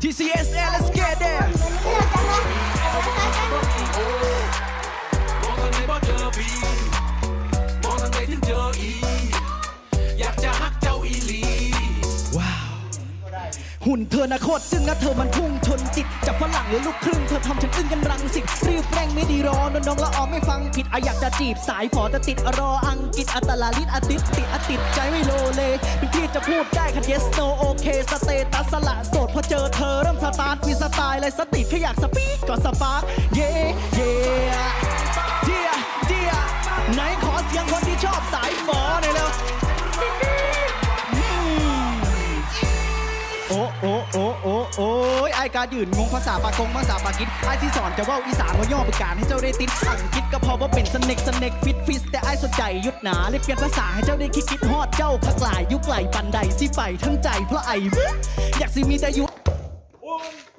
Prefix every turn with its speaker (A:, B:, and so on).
A: TCS let's get there
B: มองทางไหนบ่เจอผีมองทางไหนถึงเจออี อยากจะฮักเจ้าอีหลี
A: ว้าว หุ่นเธอนะโคตรซึ่งนะเธอมันพุ่งชนจิตจากฝรั่งหรือลูกครึ่งเธอทำฉันอึ้งกันรังสิตรีบแรงไม่ดีรอนน้องละออมไม่ฟังผิดอะอยากจะจีบสายฝอแต่ติดรออังกฤษอัตลาลิตอาติดติดอะติดใจไม่โลเลเป็นพี่จะพูดได้คัน yes no โอเคสเตตัสสละโสดพอเจอเธอ ตาร์ทมีสไตล์เลยสติแค่อยากสปีดก็สปาร์คเย่เย่เดียเดียไหนขอเสียงคนที่ชอบสายฝอหน่อยเร็วโอ้โอ้โอ้โอ้โอ้ยไอการยืนงงภาษาปากงภาษาปากินไอายที่สอนจะว่าอีสานว่าย่อไปการให้เจ้าได้ติดอังกฤษก็พอว่าเป็นสเน็กสเน็กฟิตฟิสแต่ไอสนใจยุดหนาเลยเปลี่ยนภาษาให้เจ้าได้คิดคิดฮอดเจ้าพักหลายยุคไหลปันใดสิไปทั้งใจเพราะไออยากสิมีแต่ยุ
C: 원.